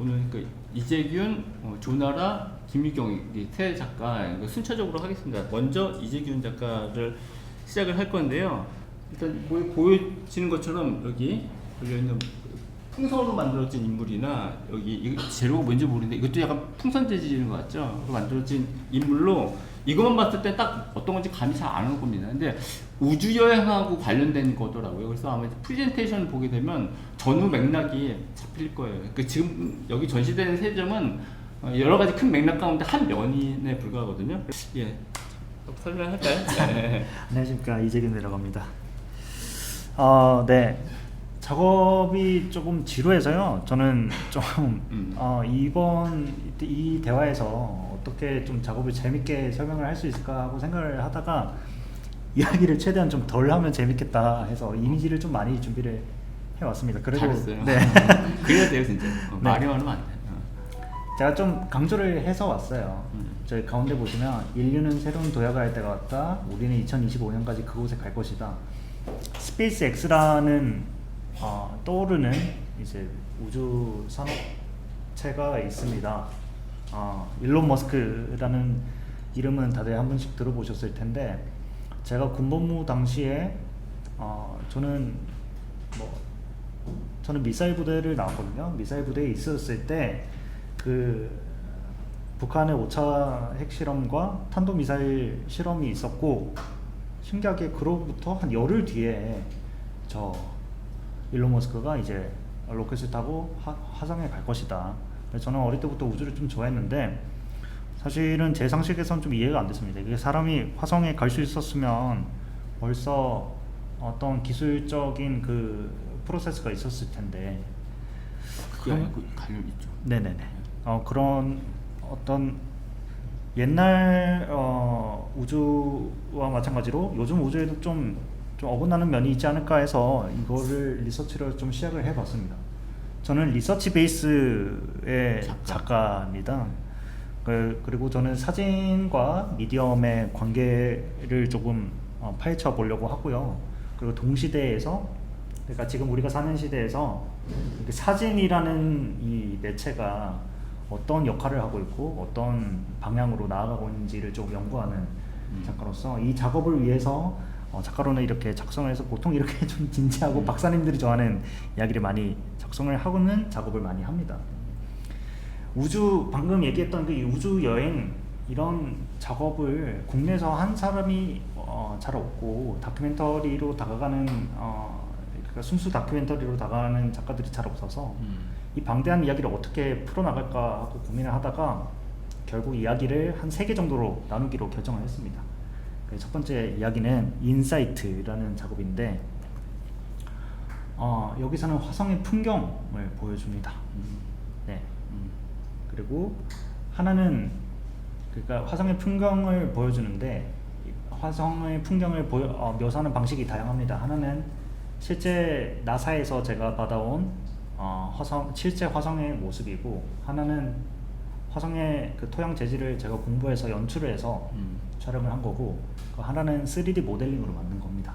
오늘 그 이재균, 어, 조나라, 김유경 이세 작가 순차적으로 하겠습니다. 먼저 이재균 작가를 시작을 할 건데요. 일단 뭐 보여지는 것처럼 여기 여기 있는 풍선으로 만들어진 인물이나 여기 재료가 뭔지 모르는데 이것도 약간 풍선 재질인 것 같죠? 그 만들어진 인물로 이것만 봤을 때 딱 어떤 건지 감이 잘 안 올 겁니다. 근데 우주 여행하고 관련된 거더라고요. 그래서 아마 프레젠테이션을 보게 되면 전후 맥락이 잡힐 거예요. 그 지금 여기 전시되는 세 점은 어, 여러 가지 큰 맥락 가운데 한 면에 불과하거든요. 예, 설명할까요? 네. 안녕하십니까 이재균이라고 합니다. 어, 네. 작업이 조금 지루해서요. 저는 좀 음. 어, 이번 이 대화에서 어떻게 좀 작업을 재밌게 설명을 할 수 있을까 하고 생각을 하다가 이야기를 최대한 좀 덜 하면 재밌겠다 해서 이미지를 좀 많이 준비를 해왔습니다. 그리고 잘했어요. 네. 그래야 돼요, 진짜. 어, 네. 말이 많으면 안 돼. 어. 제가 좀 강조를 해서 왔어요. 음. 저희 가운데 보시면 인류는 새로운 도약을 할 때가 왔다. 우리는 2025년까지 그곳에 갈 것이다. 스페이스 X라는 어, 떠오르는 이제 우주 산업체가 있습니다. 어, 일론 머스크라는 이름은 다들 한 번씩 들어보셨을 텐데 제가 군복무 당시에 어, 저는 뭐 저는 미사일 부대를 나왔거든요. 미사일 부대에 있었을 때 그 북한의 5차 핵실험과 탄도미사일 실험이 있었고 신기하게 그로부터 한 열흘 뒤에 저 일론 머스크가 이제 로켓을 타고 화, 화성에 갈 것이다. 저는 어릴 때부터 우주를 좀 좋아했는데 사실은 제 상식에선 좀 이해가 안 됐습니다. 이게 사람이 화성에 갈 수 있었으면 벌써 어떤 기술적인 그 프로세스가 있었을 텐데 그게 아니고 관련 있죠. 네네네. 어 그런 어떤 옛날 어, 우주와 마찬가지로 요즘 우주에도 좀, 좀 어긋나는 면이 있지 않을까 해서 이거를 리서치를 좀 시작을 해봤습니다. 저는 리서치 베이스의 작가. 작가입니다. 그, 그리고 저는 사진과 미디엄의 관계를 조금 어, 파헤쳐 보려고 하고요. 그리고 동시대에서 그러니까 지금 우리가 사는 시대에서 이렇게 사진이라는 이 매체가 어떤 역할을 하고 있고 어떤 방향으로 나아가고 있는지를 좀 연구하는 음. 작가로서 이 작업을 위해서 어, 작가로는 이렇게 작성을 해서 보통 이렇게 좀 진지하고 음. 박사님들이 좋아하는 이야기를 많이 작성을 하고는 작업을 많이 합니다. 우주 방금 얘기했던 그 우주 여행 이런 작업을 국내에서 한 사람이 어, 잘 없고 다큐멘터리로 다가가는 어, 그러니까 순수 다큐멘터리로 다가가는 작가들이 잘 없어서 음. 이 방대한 이야기를 어떻게 풀어나갈까 하고 고민을 하다가 결국 이야기를 한 세 개 정도로 나누기로 결정을 했습니다. 그첫 번째 이야기는 인사이트라는 작업인데 어, 여기서는 화성의 풍경을 보여줍니다. 음. 네. 음. 그리고 하나는 그러니까 화성의 풍경을 보여주는데 이 화성의 풍경을 보여, 어, 묘사하는 방식이 다양합니다. 하나는 실제 나사에서 제가 받아온 어, 화성 실제 화성의 모습이고 하나는 화성의 그 토양 재질을 제가 공부해서 연출을 해서 음. 촬영을 한 거고 그 하나는 3D 모델링으로 만든 겁니다.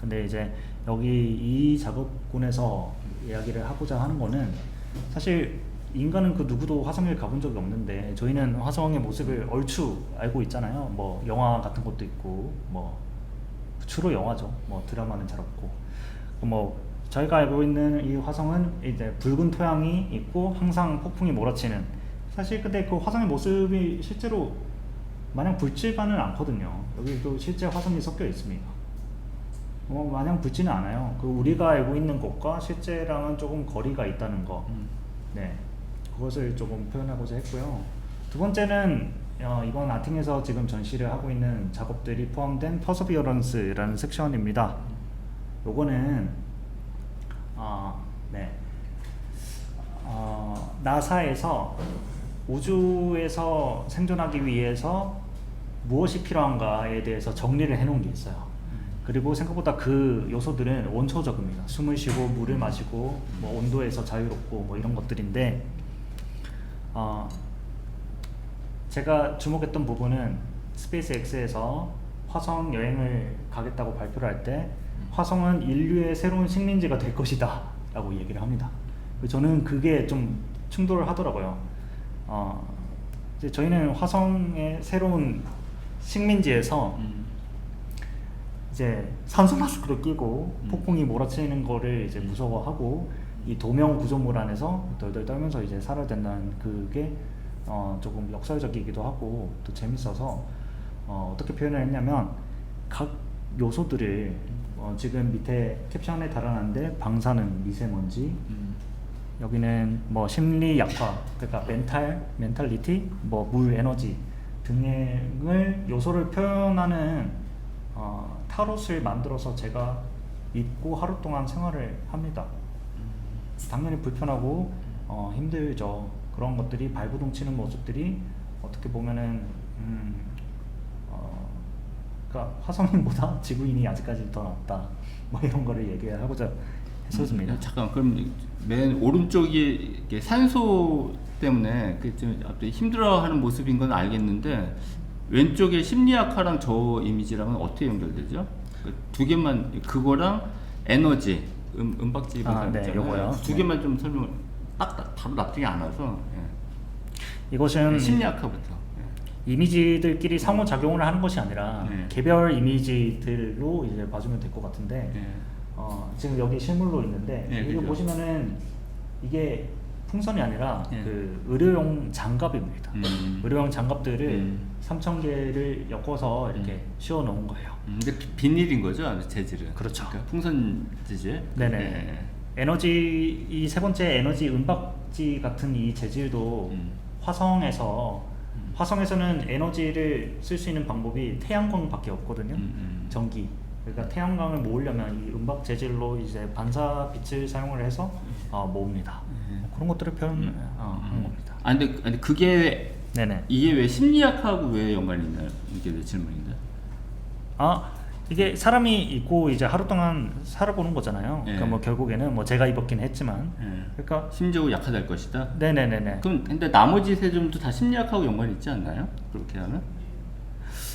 근데 이제 여기 이 작업군에서 이야기를 하고자 하는 거는 사실 인간은 그 누구도 화성에 가본 적이 없는데 저희는 화성의 모습을 얼추 알고 있잖아요. 뭐 영화 같은 것도 있고 뭐 주로 영화죠. 뭐 드라마는 잘 없고 뭐 저희가 알고 있는 이 화성은 이제 붉은 토양이 있고 항상 폭풍이 몰아치는 사실 근데 그 화성의 모습이 실제로 마냥 붉지만은 않거든요. 여기도 실제 화성이 섞여 있습니다. 어, 마냥 붉지는 않아요. 그 우리가 알고 있는 것과 실제랑은 조금 거리가 있다는 거. 음. 네, 그것을 조금 표현하고자 했고요. 두 번째는 어, 이번 아팅에서 지금 전시를 하고 있는 작업들이 포함된 퍼서비어런스라는 섹션입니다. 요거는 어, 네, 어, 나사에서 우주에서 생존하기 위해서 무엇이 필요한가에 대해서 정리를 해놓은 게 있어요. 그리고 생각보다 그 요소들은 원초적입니다. 숨을 쉬고 물을 마시고 뭐 온도에서 자유롭고 뭐 이런 것들인데 어, 제가 주목했던 부분은 스페이스 X에서 화성 여행을 가겠다고 발표를 할 때 화성은 인류의 새로운 식민지가 될 것이다 라고 얘기를 합니다. 저는 그게 좀 충돌을 하더라고요. 어, 이제 저희는 화성의 새로운 식민지에서 음. 이제 산소 마스크를 끼고 음. 폭풍이 몰아치는 거를 이제 무서워하고 이 도명 구조물 안에서 덜덜 떨면서 이제 살아야 된다는 그게 어 조금 역설적이기도 하고 또 재밌어서 어 어떻게 표현을 했냐면 각 요소들을 어 지금 밑에 캡션에 달아놨는데 방사능, 미세먼지, 음. 여기는 뭐 심리 약화, 그러니까 멘탈, 멘탈리티, 뭐 물 에너지 등을 요소를 표현하는 어, 타롯을 만들어서 제가 입고 하루 동안 생활을 합니다. 당연히 불편하고 어, 힘들죠. 그런 것들이 발부둥치는 모습들이 어떻게 보면은 음, 어, 그러니까 화성인보다 지구인이 아직까지 더 낫다. 뭐 이런 거를 얘기하고자 했었습니다. 음, 잠깐 그럼 맨 오른쪽이 산소 때문에 앞에 힘들어하는 모습인 건 알겠는데 왼쪽에 심리학화랑 저 이미지랑은 어떻게 연결되죠? 그두 개만 그거랑 에너지 음, 음박지 아, 네. 요거요. 두 네. 개만 좀 설명 딱, 딱 바로 납득이 안 와서 이것은 예. 심리학화부터 예. 이미지들끼리 상호 작용을 하는 것이 아니라 네. 개별 이미지들로 이제 봐주면 될 것 같은데 예. 어, 지금 여기 실물로 있는데 네, 이거 그죠. 보시면은 이게 풍선이 아니라 네. 그 의료용 장갑입니다. 음. 의료용 장갑들을 음. 3천 개를 엮어서 이렇게 씌워 놓은 거예요. 음, 근데 비- 비닐인 거죠 재질은 그렇죠. 그러니까 풍선 재질 네네. 예. 에너지 이 세 번째 에너지 은박지 같은 이 재질도 음. 화성에서 음. 화성에서는 에너지를 쓸 수 있는 방법이 태양광밖에 없거든요. 음, 음. 전기. 그러니까 태양광을 모으려면 이 은박 재질로 이제 반사 빛을 사용을 해서 어, 모읍니다. 음. 뭐 그런 것들을 표현 음. 어, 한 겁니다. 아 근데, 근데 그게 네네. 이게 왜 심리학하고 왜 연관이 있나요? 이게 내 질문인데. 아 이게 사람이 입고 이제 하루 동안 살아보는 거잖아요. 예. 그러니까 뭐 결국에는 뭐 제가 입었긴 했지만, 예. 그러니까 심적으로 약화될 것이다. 네네네네. 그럼 근데 나머지 세 점도 다 심리학하고 연관이 있지 않나요? 그렇게 하면?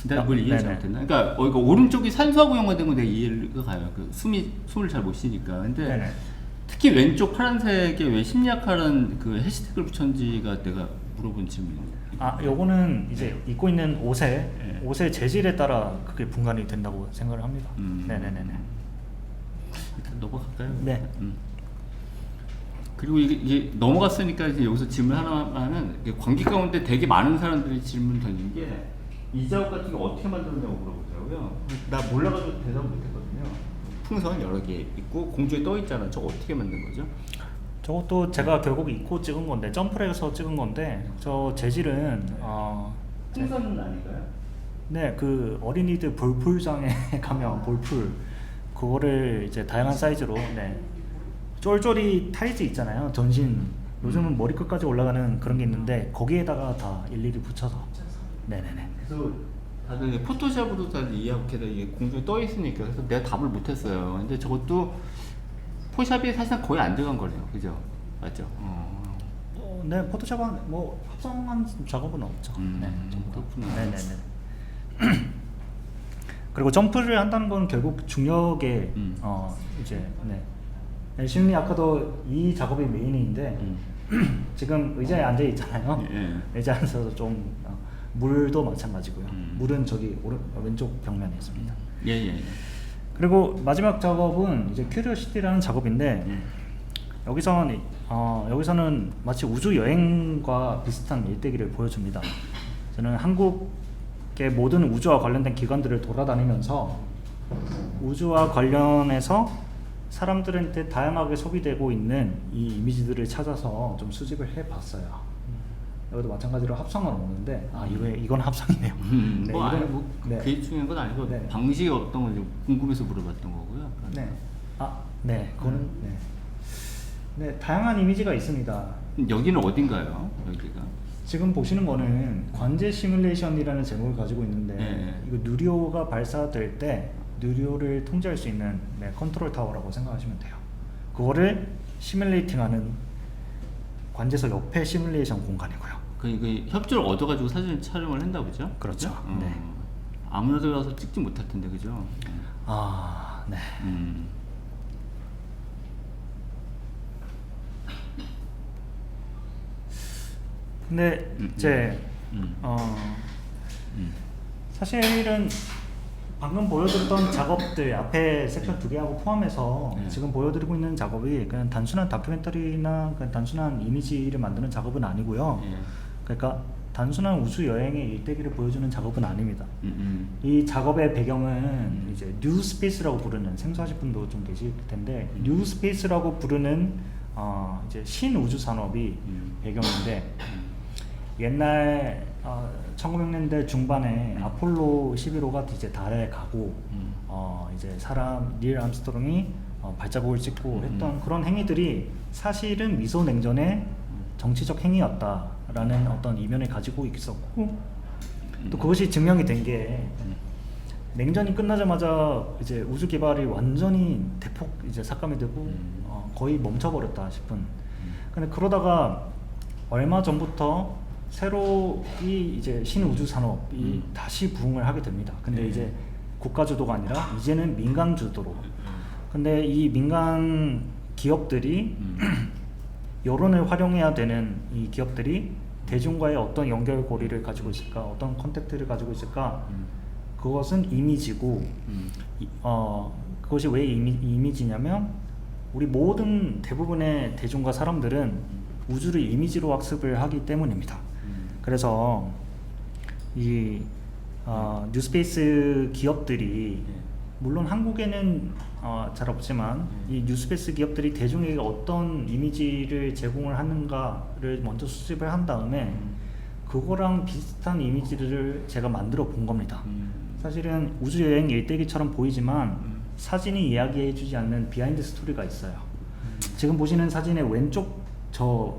내가 나- 뭘 이해 네네. 잘못했나? 그러니까 어, 이거 오른쪽이 산소하고 연관된 건 내가 이해가 가요. 그 숨이 숨을 잘 못 쉬니까. 근데 네네. 특히 왼쪽 파란색에 왜 심리학하라는 그 해시태그를 붙였는지가 내가 물어본 질문이에요. 아, 요거는 이제 입고 있는 옷의 예. 옷의 재질에 따라 그게 분간이 된다고 생각을 합니다. 음. 네네네네. 일단 넘어갈까요? 네. 음. 그리고 이게, 이게 넘어갔으니까 이제 여기서 질문 하나만 하면 이게 관계 가운데 되게 많은 사람들이 질문 던진 게 이 작업 같은 거 어떻게 만들었냐고 물어보더라고요. 나 몰라가지고 대답을 못했거든요. 풍선 여러 개 있고 공중에 떠 있잖아. 저거 어떻게 만든 거죠? 저것도 제가 결국 입고 찍은 건데 점프를 해서 찍은 건데 저 재질은 어, 제- 풍선은 아닌가요? 네, 그 어린이들 볼풀장에 가면 볼풀 그거를 이제 다양한 사이즈로 네. 쫄쫄이 타이즈 있잖아요. 전신 요즘은 머리끝까지 올라가는 그런 게 있는데 거기에다가 다 일일이 붙여서 네네네. 그래서 다들 포토샵으로 다들 이해하고 게다가 이게 공중에 떠 있으니까 그래서 내가 답을 못했어요. 근데 저것도 포샵이 사실상 거의 안 들어간 거래요. 그죠? 맞죠? 어. 어, 네, 포토샵은 뭐 합성한 작업은 없죠. 음, 네, 전부 다. 그렇구나. 네네네. 그리고 점프를 한다는 건 결국 중력의 음. 어 이제 네. 네, 심리 아까도 이 작업이 메인인데 음. 지금 의자에 앉아 있잖아요. 예. 의자에 앉아서 좀 어, 물도 마찬가지고요. 음. 물은 저기 오른 어, 왼쪽 벽면에 있습니다. 예, 예, 예. 그리고 마지막 작업은 이제 큐리오시티라는 작업인데 예. 여기서는 이- 어, 여기서는 마치 우주 여행과 비슷한 일대기를 보여줍니다. 저는 한국의 모든 우주와 관련된 기관들을 돌아다니면서 우주와 관련해서 사람들한테 다양하게 소비되고 있는 이 이미지들을 찾아서 좀 수집을 해봤어요. 여기도 마찬가지로 합성은 없는데 아 이거 이건 합성이네요. 음, 네, 뭐, 이건- 아니, 뭐 네. 그게 중요한 건 아니고 네. 방식이 어떤 건지 궁금해서 물어봤던 거고요. 약간. 네. 아, 네. 그거는 네. 네, 다양한 이미지가 있습니다. 여기는 어딘가요? 여기가? 지금 보시는 거는 관제 시뮬레이션이라는 제목을 가지고 있는데 네. 이거 누리호가 발사될 때 누리호를 통제할 수 있는 네, 컨트롤 타워라고 생각하시면 돼요. 그거를 시뮬레이팅하는 관제소 옆에 시뮬레이션 공간이고요. 그, 그 협조를 얻어가지고 사진 촬영을 했나 보죠? 그렇죠. 그죠? 네. 어. 아무나 들어가서 찍지 못할 텐데 그죠? 아, 네. 음. 근데 음, 이제 음. 어 음. 사실은 방금 보여드렸던 작업들 앞에 섹션 두 개하고 포함해서 네. 지금 보여드리고 있는 작업이 그냥 단순한 다큐멘터리나 그냥 단순한 이미지를 만드는 작업은 아니고요. 예. 그러니까 단순한 우주 여행의 일대기를 보여주는 작업은 아닙니다. 음, 이 작업의 배경은 이제 뉴 스페이스라고 부르는 생소하실 분도 좀 계실 텐데 음. 뉴 스페이스라고 부르는 어 이제 신우주 산업이 음. 배경인데 옛날 어 1900년대 중반에 음. 아폴로 11호가 이제 달에 가고 음. 어 이제 사람 닐 암스트롱이 어 발자국을 찍고 음. 했던 그런 행위들이 사실은 미소 냉전의 정치적 행위였다 라는 어떤 이면을 가지고 있었고 또 그것이 증명이 된게 음. 냉전이 끝나자마자 이제 우주 개발이 완전히 대폭 이제 삭감이 되고 음. 어, 거의 멈춰버렸다 싶은. 근데 그러다가 얼마 전부터 새로 이 이제 신우주 산업이 음. 다시 부흥을 하게 됩니다. 근데 네. 이제 국가 주도가 아니라 이제는 민간 주도로. 근데 이 민간 기업들이 음. 여론을 활용해야 되는 이 기업들이 대중과의 어떤 연결고리를 가지고 있을까, 어떤 컨택트를 가지고 있을까, 음. 그것은 이미지고, 음. 이- 어, 그것이 왜 이미, 이미지냐면, 우리 모든 대부분의 대중과 사람들은 우주를 이미지로 학습을 하기 때문입니다. 음. 그래서 이 어, 뉴스페이스 기업들이 네. 물론 한국에는 어, 잘 없지만 네. 이 뉴스페이스 기업들이 대중에게 어떤 이미지를 제공을 하는가를 먼저 수집을 한 다음에 음. 그거랑 비슷한 이미지를 제가 만들어 본 겁니다. 음. 사실은 우주 여행 일대기처럼 보이지만 음. 사진이 이야기해주지 않는 비하인드 스토리가 있어요. 지금 보시는 사진의 왼쪽 저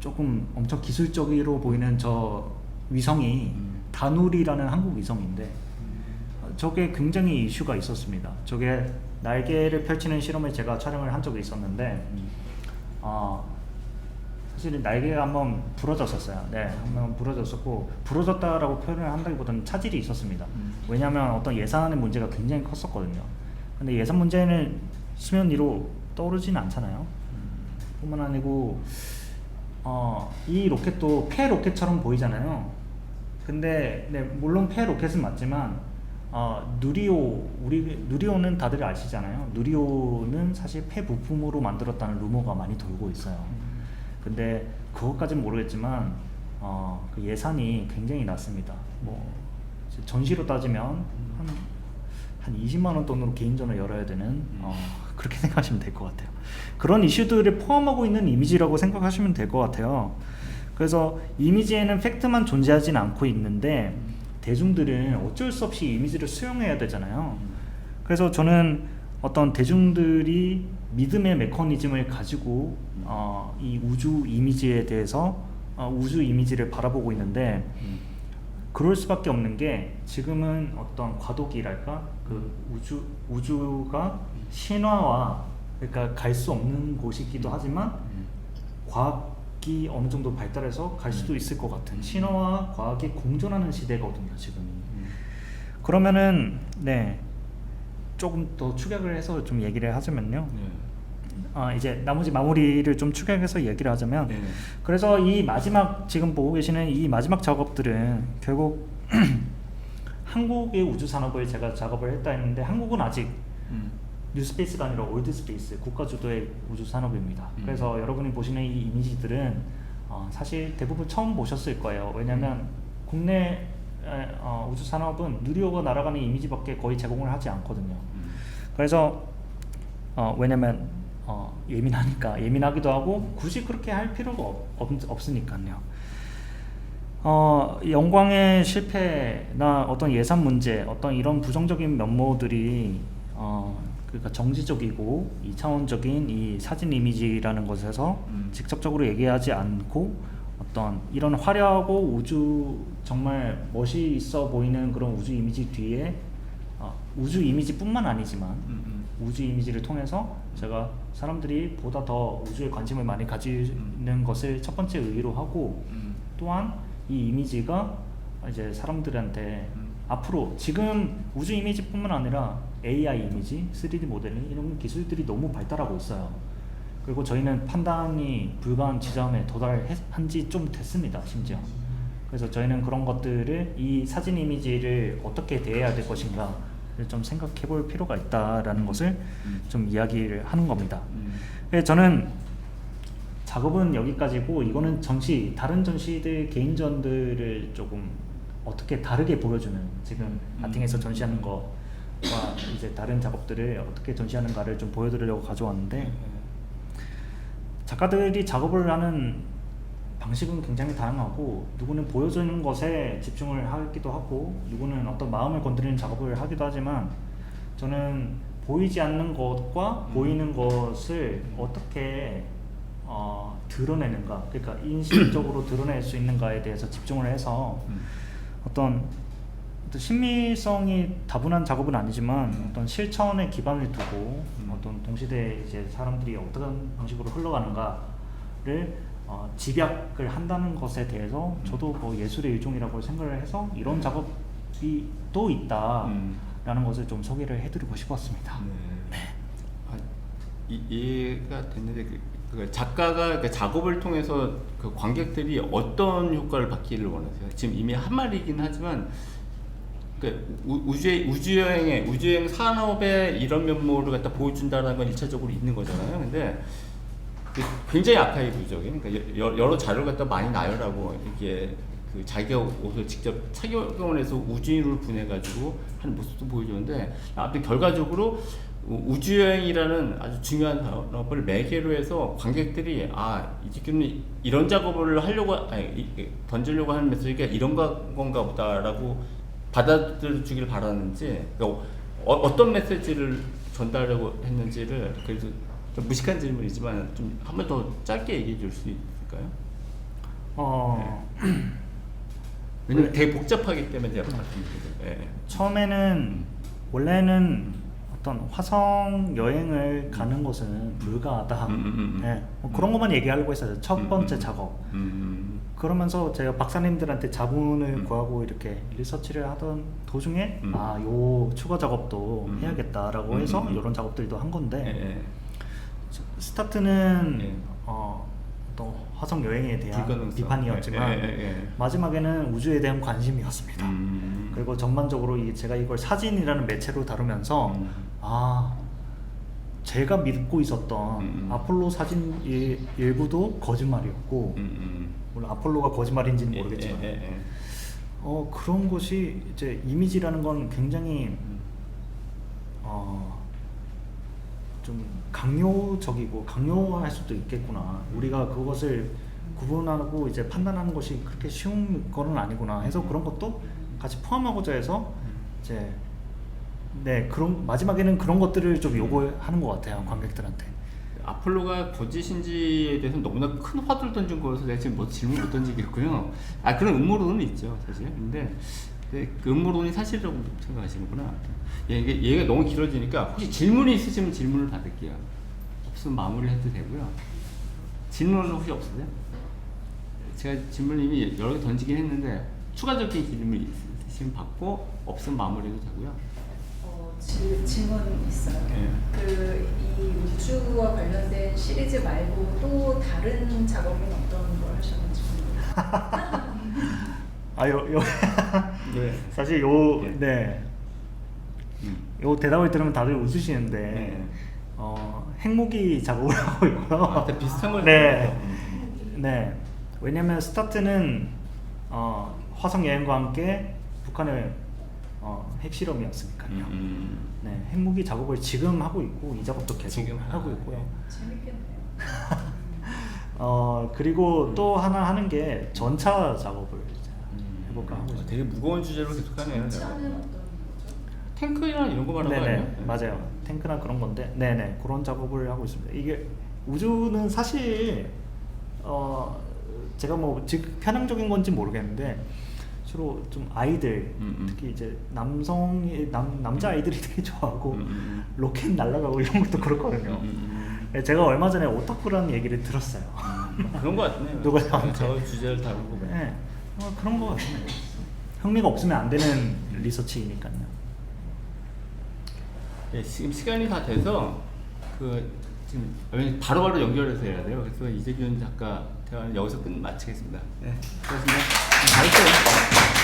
조금 엄청 기술적으로 보이는 저 위성이 음. 다누리라는 한국 위성인데 어, 저게 굉장히 이슈가 있었습니다. 저게 날개를 펼치는 실험을 제가 촬영을 한 적이 있었는데 음. 어, 사실은 날개가 한번 부러졌었어요. 네, 한번 부러졌었고 부러졌다라고 표현을 한다기보다는 차질이 있었습니다. 음. 왜냐하면 어떤 예산의 문제가 굉장히 컸었거든요. 근데 예산 문제는 수면 위로 떠오르진 않잖아요. 뿐만 아니고 어, 이 로켓도 폐 로켓처럼 보이잖아요. 근데 네, 물론 폐 로켓은 맞지만 어, 누리호 우리 누리호는 다들 아시잖아요. 누리호는 사실 폐 부품으로 만들었다는 루머가 많이 돌고 있어요. 근데 그것까지는 모르겠지만 어, 그 예산이 굉장히 낮습니다. 뭐 전시로 따지면 한, 한 20만 원 돈으로 개인전을 열어야 되는 어, 그렇게 생각하시면 될 것 같아요. 그런 이슈들을 포함하고 있는 이미지라고 생각하시면 될 것 같아요. 그래서 이미지에는 팩트만 존재하진 않고 있는데 대중들은 어쩔 수 없이 이미지를 수용해야 되잖아요. 그래서 저는 어떤 대중들이 믿음의 메커니즘을 가지고 어, 이 우주 이미지에 대해서 어, 우주 이미지를 바라보고 있는데 음. 그럴 수밖에 없는 게 지금은 어떤 과도기랄까 그 우주 우주가 신화와 그러니까 갈 수 없는 곳이기도 하지만 음. 과학 이 어느 정도 발달해서 갈 수도 있을 것 같은 신화와 과학이 공존하는 시대거든요 지금이. 음. 그러면은 네 조금 더 축약을 해서 좀 얘기를 하자면요. 네. 아 이제 나머지 마무리를 좀 축약해서 얘기를 하자면 네. 그래서 이 마지막 지금 보고 계시는 이 마지막 작업들은 결국 한국의 우주 산업을 제가 작업을 했다 했는데 한국은 아직 음. 뉴스페이스가 아니라 올드스페이스 국가 주도의 우주 산업입니다. 음. 그래서 여러분이 보시는 이 이미지들은 어, 사실 대부분 처음 보셨을 거예요. 왜냐하면 국내 에, 어, 우주 산업은 누리호가 날아가는 이미지밖에 거의 제공을 하지 않거든요. 음. 그래서 어, 왜냐면 어, 예민하니까 예민하기도 하고 굳이 그렇게 할 필요가 없, 없, 없으니까요. 어, 영광의 실패나 어떤 예산 문제, 어떤 이런 부정적인 면모들이 어, 그러니까 정지적이고 이차원적인 이 사진 이미지라는 것에서 음. 직접적으로 얘기하지 않고 어떤 이런 화려하고 우주 정말 멋이 있어 보이는 그런 우주 이미지 뒤에 어, 우주 이미지뿐만 아니지만 음. 음. 우주 이미지를 통해서 제가 사람들이 보다 더 우주에 관심을 많이 가지는 것을 첫 번째 의의로 하고 음. 또한 이 이미지가 이제 사람들한테 음. 앞으로 지금 우주 이미지뿐만 아니라 AI 이미지, 3D 모델링 이런 기술들이 너무 발달하고 있어요. 그리고 저희는 판단이 불가한 지점에 도달한 지 좀 됐습니다, 심지어. 그래서 저희는 그런 것들을 이 사진 이미지를 어떻게 대해야 될 것인가를 좀 생각해 볼 필요가 있다라는 것을 음. 좀 이야기를 하는 겁니다. 음. 그래서 저는 작업은 여기까지고 이거는 전시 다른 전시들 개인전들을 조금 어떻게 다르게 보여주는 지금 음. 아팅에서 전시하는 거와 이제 다른 작업들을 어떻게 전시하는가를 좀 보여드리려고 가져왔는데 작가들이 작업을 하는 방식은 굉장히 다양하고 누구는 보여주는 것에 집중을 하기도 하고 누구는 어떤 마음을 건드리는 작업을 하기도 하지만 저는 보이지 않는 것과 음. 보이는 것을 어떻게 어, 드러내는가 그러니까 인식적으로 드러낼 수 있는가에 대해서 집중을 해서 음. 어떤, 어떤 심미성이 다분한 작업은 아니지만 어떤 실천에 기반을 두고 음. 어떤 동시대에 이제 사람들이 어떤 방식으로 흘러가는가를 어, 집약을 한다는 것에 대해서 음. 저도 뭐 예술의 일종이라고 생각을 해서 이런 작업이 또 있다라는 음. 것을 좀 소개를 해드리고 싶었습니다. 네. 아, 이, 이해가 됐는데 그, 그 작가가 그 작업을 통해서 그 관객들이 어떤 효과를 받기를 원하세요? 지금 이미 한 말이긴 하지만 그 우- 우주의 우주 여행에 우주 여행 산업의 이런 면모를 갖다 보여준다는 건 일차적으로 있는 거잖아요. 근데 그 굉장히 아카이브적인 그러니까 여- 여러 자료를 갖다 많이 나열하고 이게 그 자기가 옷을 직접 착용을 해서 우주인으로 보내가지고 하는 모습도 보여주는데 아무튼 결과적으로 우- 우주여행이라는 아주 중요한 산업을 매개로 해서 관객들이 아 이제는 이런 작업을 하려고 아니, 던지려고 하는 메시지가 이런 거- 건가 보다라고 받아들여 주길 바라는지 그러니까 어, 떤 메시지를 전달하려고 했는지를 그래도 좀 무식한 질문이지만 좀 한 번 더 짧게 얘기해 줄 수 있을까요? 어, 왜냐면 되게 복잡하기 때문에 제가 말씀드리는 예. 처음에는 원래는 어떤 화성 여행을 가는 것은 불가하다. 음, 음, 음, 음. 네, 뭐 그런 것만 얘기하려고 했어요. 첫 음, 번째 음, 작업. 음, 그러면서 제가 박사님들한테 자문을 음. 구하고 이렇게 리서치를 하던 도중에 음. 아, 요 추가 작업도 음. 해야겠다라고 음, 해서 음, 음. 이런 작업들도 한 건데 예, 예. 스타트는 예. 어, 또 화성 여행에 대한 불가능성. 비판이었지만 예, 예, 예, 예. 마지막에는 우주에 대한 관심이었습니다. 음. 그리고 전반적으로 이 제가 이걸 사진이라는 매체로 다루면서 음. 아 제가 믿고 있었던 음. 아폴로 사진 일, 일부도 거짓말이었고 음, 음. 물론 아폴로가 거짓말인지는 예, 모르겠지만 예, 예, 예. 어 그런 것이 이제 이미지라는 건 굉장히 음. 어, 좀 강요적이고 강요할 수도 있겠구나. 우리가 그것을 구분하고 이제 판단하는 것이 그렇게 쉬운 거는 아니구나 해서 그런 것도 같이 포함하고자 해서 이제 네 그런 마지막에는 그런 것들을 좀 요구하는 것 같아요 관객들한테. 아폴로가 거짓인지에 대해서 너무나 큰 화두를 던진 거여서 내가 지금 뭐 질문 못 던지겠고요. 아 그런 음모론은 있죠 사실. 근데 그 음모론이 사실이라고 생각하시는구나. 예, 이게 얘가 너무 길어지니까 혹시 질문이 있으시면 질문을 받을게요. 없으면 마무리를 해도 되고요. 질문은 혹시 없으세요? 제가 질문 이미 여러 개 던지긴 했는데 추가적인 질문 있으시면 받고 없으면 마무리해도 되고요. 어, 질, 질문 있어요. 예. 그이 우주와 관련된 시리즈 말고 또 다른 작업은 어떤 걸 하셨는지 궁금해요. 아요 요 네. 사실 요 예. 네. 음. 요 대답을 들으면 다들 웃으시는데 네. 어, 핵무기 작업을 하고 있고요. 아, 다 비슷한 걸 네. 음. 네. 왜냐면 스타트는 어, 화성 여행과 함께 북한의 어, 핵실험이었으니까요. 음, 음. 네, 핵무기 작업을 지금 하고 있고 이 작업도 계속 지금 하고 아, 있고요. 네. 재밌겠네요. 어 그리고 또 하나 하는 게 전차 작업을 이제 해볼까 하고 음. 있어요. 되게 무거운 주제로 계속하네요. 차는 제가. 어떤 거죠? 탱크나 이런 거 말하는 거 네네 아니에요? 맞아요. 탱크나 그런 건데 네네 그런 작업을 하고 있습니다. 이게 우주는 사실 어 제가 뭐 즉 편향적인 건지 모르겠는데 주로 좀 아이들 음, 음. 특히 이제 남성이 남 남자 아이들이 되게 좋아하고 음, 음, 로켓 날아가고 이런 것도 그렇거든요. 음, 음, 네, 제가 얼마 전에 오타쿠라는 얘기를 들었어요. 음. 그런 거 같네요. 누가. 저 주제를 다루고 보면. 네, 어, 그런 거 같아요. 흥미가 없으면 안 되는 리서치니까요. 예, 지금 시간이 다 돼서 그 지금 바로 바로 연결해서 해야 돼요. 그래서 이재균 작가 대화는 여기서 끝 마치겠습니다. 네, 고맙습니다. 잘했어요.